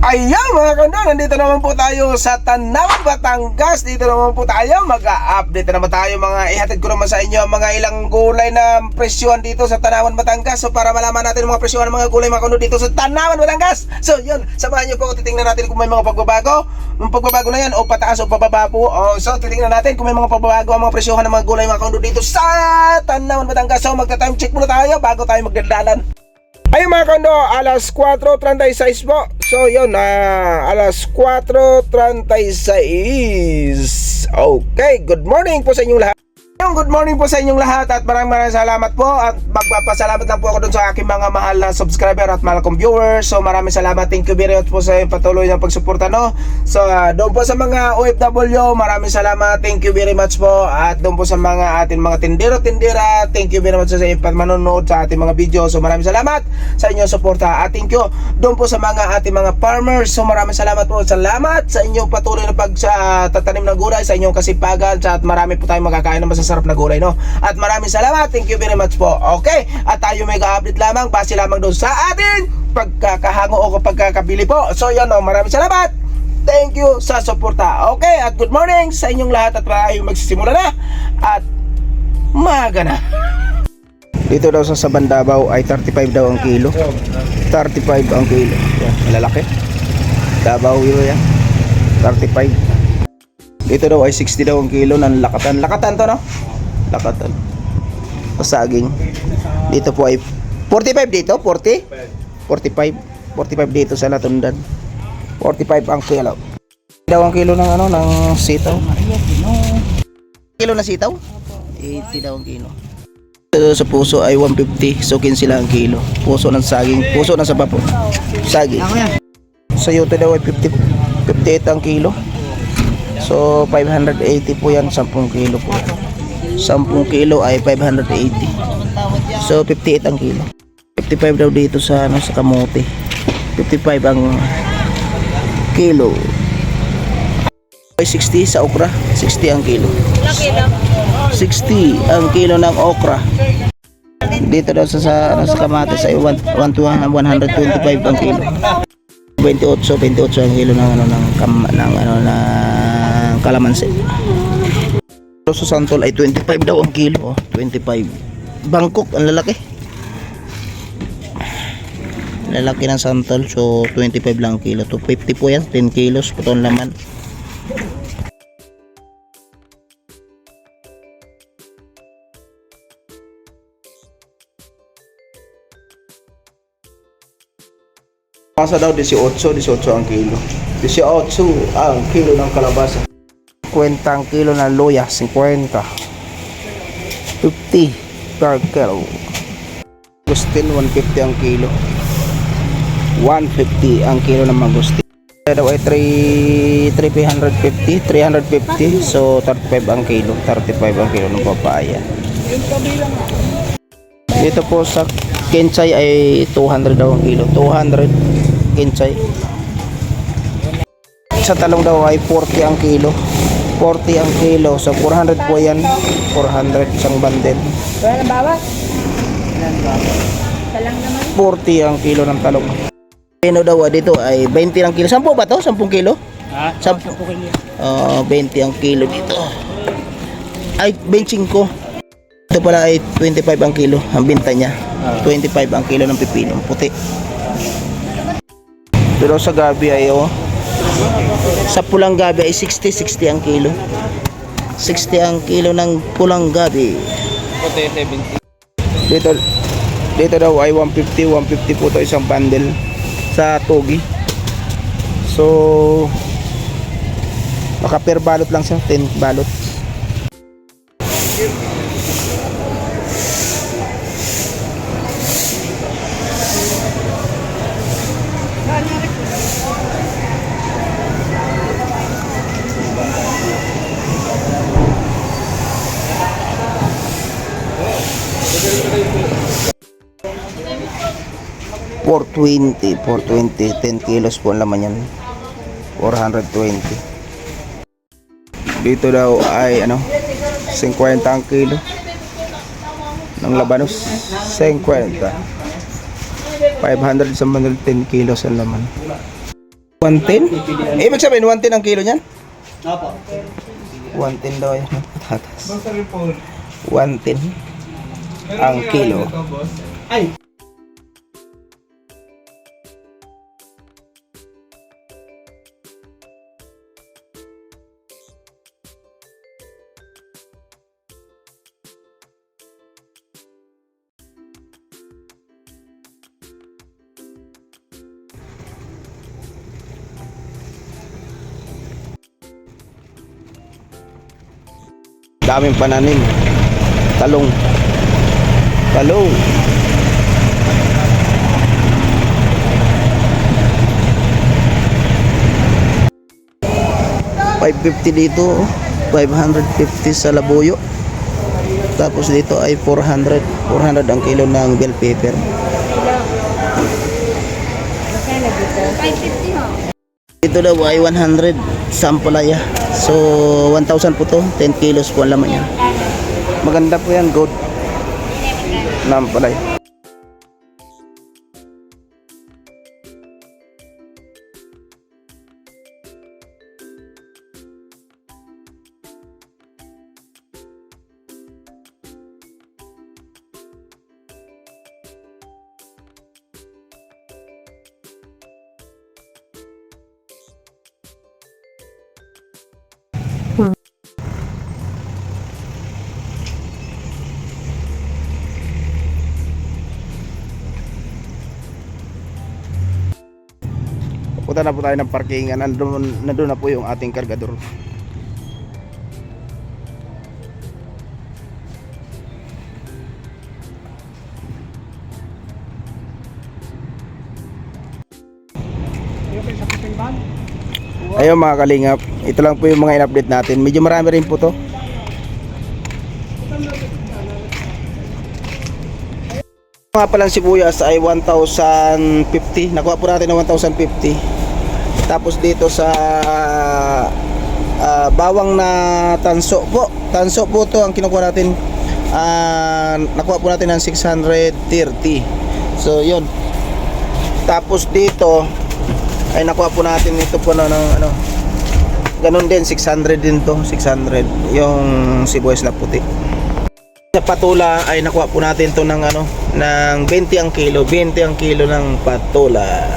Ayan mga kando, nandito naman po tayo sa Tanawan, Batangas. Dito naman po tayo, mag-update na naman tayo mga ihatid ko naman sa inyo ang mga ilang gulay na presyohan dito sa Tanawan, Batangas. So para malaman natin ang mga presyohan ng mga gulay mga dito sa Tanawan, Batangas. So yun, samahan niyo po titingnan natin kung may mga pagbabago. Yung pagbabago na yan, o pataas o pababa po. O, So titingnan natin kung may mga pagbabago ang mga presyohan ng mga gulay mga dito sa Tanawan, Batangas. So magta-time check muna tayo bago tayo magdadalan Ayun mga kondo, alas 4.36 po. So yun, ah, alas 4.36. Okay, good morning po sa inyong lahat. Good morning po sa inyong lahat at maraming maraming salamat po at magpapasalamat lang po ako dun sa aking mga mahal na subscriber at mahal kong viewers. So maraming salamat. Thank you very much po sa iyong patuloy ng pagsuporta no? So ah, doon po sa mga OFW maraming salamat. Thank you very much po. At doon po sa mga ating mga tindero tindera thank you very much sa iyong manonood sa ating mga video. So maraming salamat sa inyong suporta. At thank you doon po sa mga ating mga farmers. So maraming salamat po. Salamat sa inyong patuloy na pag sa tatanim ng gulay sa inyong kasipagan. At marami po tayong makakain ng masasarap na gulay no? At maraming salamat. Thank you very much po. Okay? At tayo may update lamang base lamang doon sa ating pagkakahango o pagkakabili po. So yan no? Maraming salamat. Thank you sa suporta. Okay? At good morning sa inyong lahat. At tayo magsisimula na. At maga na. Dito daw sa Saban Davao ay 35 daw ang kilo. 35 ang kilo. Yan malalaki. Davao yun yan. 35 dito daw ay 60 daw ang kilo ng lakatan. Lakatan to no? Lakatan. Pasaging dito po ay 45 dito? 40 45 45 dito sa Latundan. 45 ang kilo. Daw ang kilo ng ano ng sitaw. Kilo na sitaw? 80 daw ang kilo. Ito sa puso ay 150 so 15 sila ang kilo. Puso ng saging. Puso ng saba po saging. Sa yote daw ay 50 58 ang kilo so 580 po yan 10 kilo po. 10 kilo ay 580 so 58 ang kilo. 55 daw dito sa ano sa kamote. 55 ang kilo. Ay 60 sa okra. 60 ang kilo. 60 ang kilo ng okra. Dito daw sa, sa, ano, sa kamatis ay 1, 125 ang kilo. 28 28 ang kilo ng ano ng kam, ng ano ng kalamansi. So sa santol ay 25 daw ang kilo oh, 25 Bangkok ang lalaki. Lalaki ng santol so 25 lang ang kilo. To 50 po yan 10 kilos po itong laman. Kalabasa daw 18, 18 ang kilo. 18 ang kilo ng kalabasa. 50 ang kilo ng luya, 50. 50 per kilo. Agustin, 150 ang kilo. 150 ang kilo ng magustin. Kaya daw ay 3, 350, 350. So, 35 ang kilo. 35 ang kilo ng papaya. Dito po sa Kenchay ay 200 daw ang kilo. 200 Kenchay. Sa talong daw ay 40 ang kilo. 40 ang kilo. So 400 po yan. 400 isang bandel. Wala nang bawas? Talang naman. 40 ang kilo ng talong. Pino daw ah, dito ay 20 ang kilo. 10 ba to? 10 kilo? Ha? Sampu. Sampu kilo. Ah, 20 ang kilo dito. Ay, 25. Ito pala ay 25 ang kilo ang binta niya. 25 ang kilo ng pipino puti. Pero sa gabi ay oh, sa pulang gabi ay 60 60 ang kilo. 60 ang kilo ng pulang gabi. Puti 70. Dito dito daw ay 150 150 po to isang bundle sa Togi. So baka per balot lang siya, 10 balot. For 20, for 20, 10 kilos po ang laman yan. 420. Dito daw ay ano, 50 ang kilo ng labanos. 50. 500 sa manil 10 kilos ang laman. 110? Ibig sabihin, 110 ang kilo niyan? Opo. 110 daw yan. Patatas. 110 ang kilo. Ay, Daming pananim. Talong. Talong. $550 dito, 550 sa labuyo. Tapos dito ay 400, 400 ang kilo ng bell pepper. Dito daw ay 100 sa ampalaya. So 1,000 po to, 10 kilos po ang laman yan. Maganda po yan, good. Na ampalaya. Punta na po tayo ng parkingan. Nandun, nandun na po yung ating kargador. Ayun mga kalingap, ito lang po yung mga in-update natin. Medyo marami rin po to. Mga palang sibuyas ay 1,050. Nakuha po natin ng 1,050. Tapos dito sa ah, bawang na tanso po. Tanso po to ang kinukuha natin. Ah, nakuha po natin ng 630. So, yun. Tapos dito ay nakuha po natin ito po na ng ano ganun din 600 din to 600 yung sibuyas na puti sa patula ay nakuha po natin to ng ano ng 20 ang kilo 20 ang kilo ng patula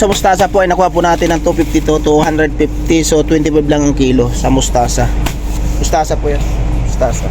sa mustasa po ay nakuha po natin ng 250 to 250 so 25 lang ang kilo sa mustasa. Mustasa po yan. Mustasa.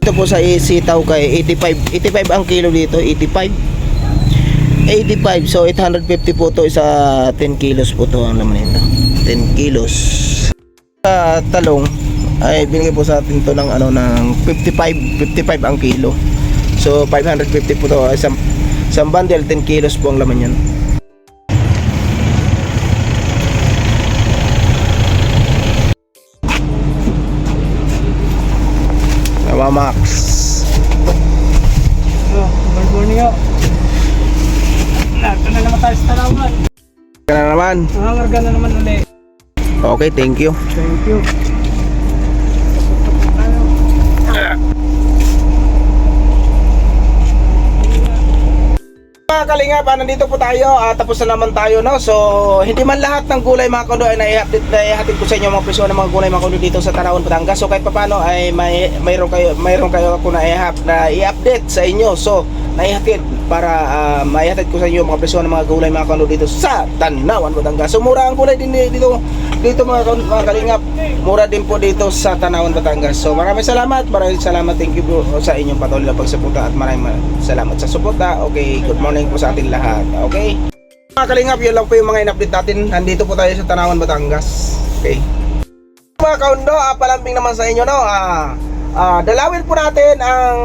Ito po sa sitaw kay 85 85 ang kilo dito 85 85 so 850 po to. Isa 10 kilos po to ang laman nito. 10 kilos. Sa talong ay binigay po sa atin to ng ano ng 55 55 ang kilo. So 550 po to. Isang isang bundle 10 kilos po ang laman yan Tama Max oh, good morning ho. Lahat na naman tayo sa talawan. ka na naman Nangangarga na naman ulit. okay thank you Thank you. Mga kalingap, ah, nandito po tayo, ah, tapos na naman tayo, no? So, hindi man lahat ng gulay mga kondo ay naihatid, naihatid ko sa inyo mga presyo ng mga gulay mga kondo dito sa Tarawan, Batangas. So, kahit paano ay may, mayroon kayo, mayroon kayo ako na, i- na i-update sa inyo. So, naihatid para uh, maihatid ko sa inyo mga presyo ng mga gulay mga kondo dito sa Tanawan, Batangas. So, mura ang gulay din dito, dito mga, kon- mga kalingap. Mura din po dito sa Tanawan, Batangas. So, maraming salamat, maraming salamat. Thank you po sa inyong patuloy na pagsuporta at maraming salamat sa suporta. Okay, good morning po sa ating lahat. Okay? Mga kalingap, yun lang po yung mga in-update natin. Nandito po tayo sa Tanawan, Batangas. Okay. Mga kaundo, ah, palambing naman sa inyo, no? Ah, ah, dalawin po natin ang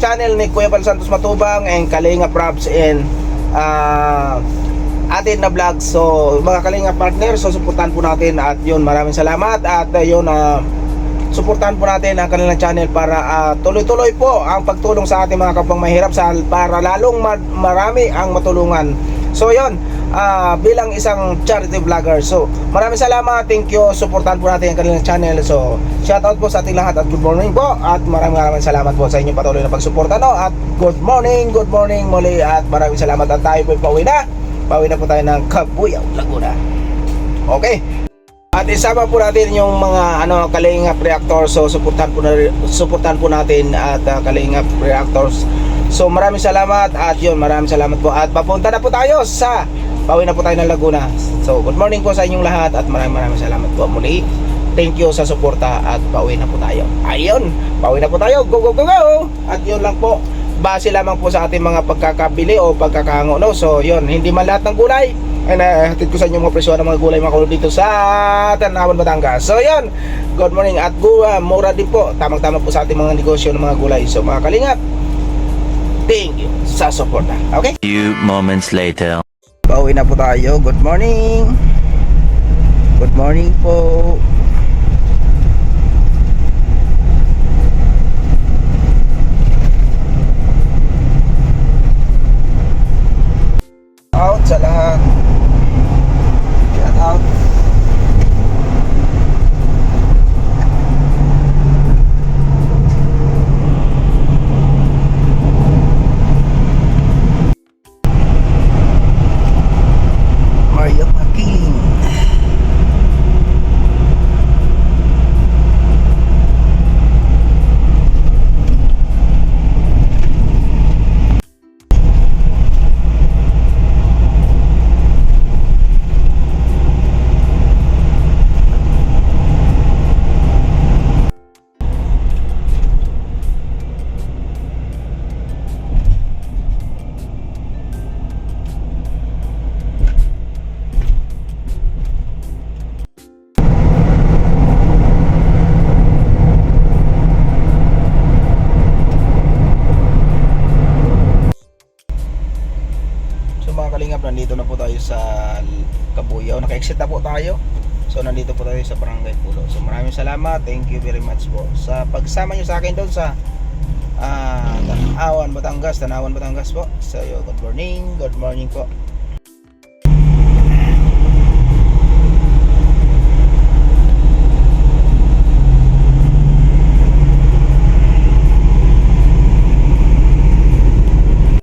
channel ni Kuya Bal Santos Matubang and Kalinga Props and ah, atin na vlog. So, mga Kalinga partner, so suportahan po natin at yun, maraming salamat at uh, yun, ah, suportahan po natin ang kanilang channel para tuloy-tuloy po ang pagtulong sa ating mga kapang mahirap sa para lalong ma- marami ang matulungan. So yon ah, bilang isang charity vlogger. So maraming salamat, thank you. Suportahan po natin ang kanilang channel. So shout out po sa ating lahat at good morning po at maraming maraming salamat po sa inyong patuloy na pagsuporta no at good morning, good morning muli at maraming salamat at tayo po pauwi na. Bawi na po tayo ng Kabuyaw, Laguna. Okay. At isama po natin yung mga ano Kalingap Reactors so suportahan po na suportahan po natin at uh, Kalingap Reactors. So maraming salamat at yun maraming salamat po at papunta na po tayo sa Bawi na po tayo ng Laguna. So good morning po sa inyong lahat at maraming maraming salamat po muli. Thank you sa suporta at pauwi na po tayo. Ayun, pauwi na po tayo. Go go go go. At yun lang po base lamang po sa ating mga pagkakabili o pagkakahango no. So yun, hindi man lahat ng gulay ay nahatid ko sa inyo mga presyo ng mga gulay mga kulog dito sa Tanawan, Batangas. So yun, good morning at guwa, mura din po. Tamang-tama po sa ating mga negosyo ng mga gulay. So mga kalingap, thank you sa suporta. Okay? Few moments later. Pauwi na po tayo. Good morning. Good morning po. Out sa lahat. Naka-exit na po tayo. So nandito po tayo sa Barangay Pulo. So maraming salamat. Thank you very much po sa pagsama nyo sa akin doon sa ah Tanawan, Batangas. Tanawan, Batangas po. So yo, good morning. Good morning po.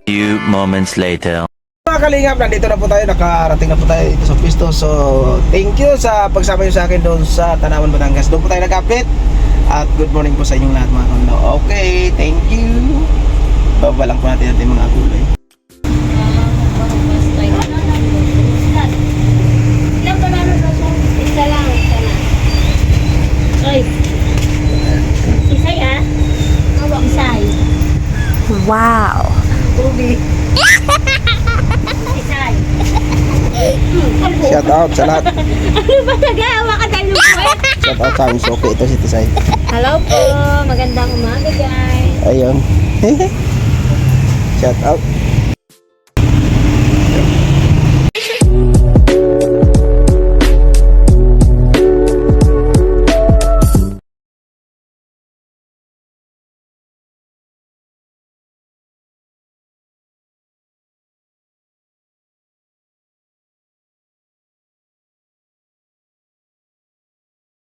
Few moments later. Kalingap, nandito na po tayo, nakarating na po tayo dito sa pisto. So, thank you sa pagsama nyo sa akin doon sa Tanawan, Batangas. Doon po tayo nag-update. At good morning po sa inyong lahat mga kondo. Okay, thank you. Babalang po natin natin mga gulay. Isa lang, isa lang. Oy. Isay ah. Isay. Wow. Ubi. Isay. Shout out sa lahat. Ano ba nagawa ka ng Shout out sa aming Sophie. Ito si Tisay. Hello po. Magandang umaga guys. Ayun. Shout out.